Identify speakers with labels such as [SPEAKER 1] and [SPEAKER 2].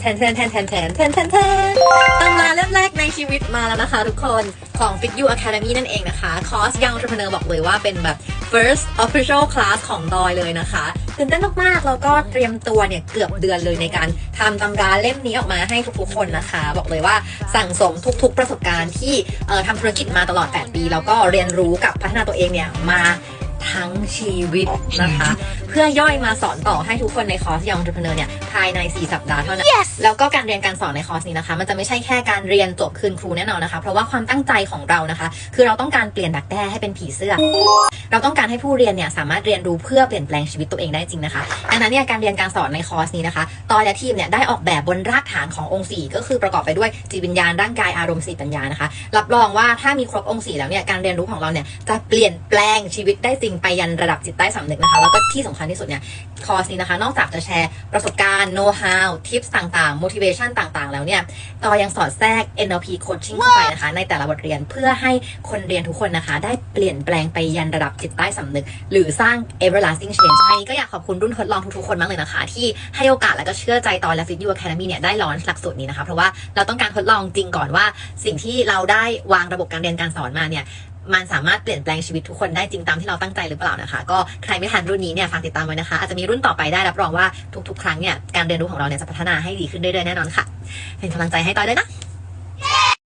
[SPEAKER 1] แทนแทนแทนแทนแทนแทนแทนแทนตำราเล่มแรกในชีวิตมาแล้วนะคะทุกคนของ Fit You Academy นั่นเองนะคะ คอร์ส Young Entrepreneur บอกเลยว่าเป็นแบบ first official class ของดอยเลยนะคะตื่นเต้นมากๆ แล้วก็เตรียมตัวเนี่ย เกือบเดือนเลยในการทำตำราเล่มนี้ออกมาให้ทุกๆคนนะคะ บอกเลยว่าสั่งสมทุกๆประสบการณ์ที่ทำธุรกิจมาตลอด 8 ปี แล้วก็เรียนรู้กับพัฒนาตัวเองเนี่ยมา ทั้งชีวิตนะคะ เพื่อย่อยมาสอนต่อให้ทุกคนในคอร์ส Young Entrepreneur เนี่ยภายใน 4 สัปดาห์เท่านั้นแล้วก็การเรียนการสอนในคอร์สนี้นะคะ มันจะไม่ใช่แค่การเรียนจบคืนครูแน่นอนนะคะ เพราะว่าความตั้งใจของเรานะคะ คือเราต้องการเปลี่ยนดักแด้ให้เป็นผีเสื้อ เราต้องการให้ผู้เรียนเนี่ยสามารถเรียนรู้เพื่อเปลี่ยนแปลงชีวิตตัวเองได้จริงนะคะดังนั้นเนี่ยการเรียนการสอนในคอร์สนี้นะคะตอนและทีมเนี่ยได้ออกแบบบนรากฐานขององค์สี่ก็คือประกอบไปด้วยจิตวิญญาณร่างกายอารมณ์สีปัญญานะคะ รับรองว่าถ้ามีครบองค์สี่แล้วเนี่ยการเรียนรู้ของเราเนี่ยจะเปลี่ยนแปลงชีวิตได้จริงไปยันระดับจิตใต้สำนึกนะคะแล้วก็ที่สำคัญที่สุดเนี่ยคอร์สนี้นะคะ นอกจากจะแชร์ประสบการณ์ know how tips ต่างๆ motivation ต่างๆ แล้วเนี่ยตอยังสอดแทรก NLP coaching เข้าไปนะคะ ในแต่ละบทเรียนเพื่อให้คนเรียนทุกคนนะคะ ได้เปลี่ยนแปลงไปยันระดับจิตใต้สำนึก หรือสร้าง everlasting change ใช่ก็อยากขอบคุณรุ่นทดลองทุกๆคนมากเลยนะคะ ที่ให้โอกาสและก็เชื่อใจตอนและ Fit You Academy เนี่ยได้ลอนหลักสูตรนี้นะคะ เพราะว่าเราต้องการทดลองจริงก่อนว่า สิ่งที่เราได้วางระบบการเรียนการสอนมาเนี่ยมันสามารถเปลี่ยนแปลงชีวิตทุกคนได้จริงตามที่เราตั้งใจหรือเปล่านะคะ ก็ใครไม่ทันรุ่นนี้เนี่ยฝากติดตามไว้นะคะ อาจจะมีรุ่นต่อไปได้รับรองว่าทุกๆ ครั้งเนี่ยการเรียนรู้ของเราเนี่ยจะพัฒนาให้ดีขึ้นเรื่อยๆแน่นอนค่ะ เป็นกำลังใจให้ต้อยด้วยนะ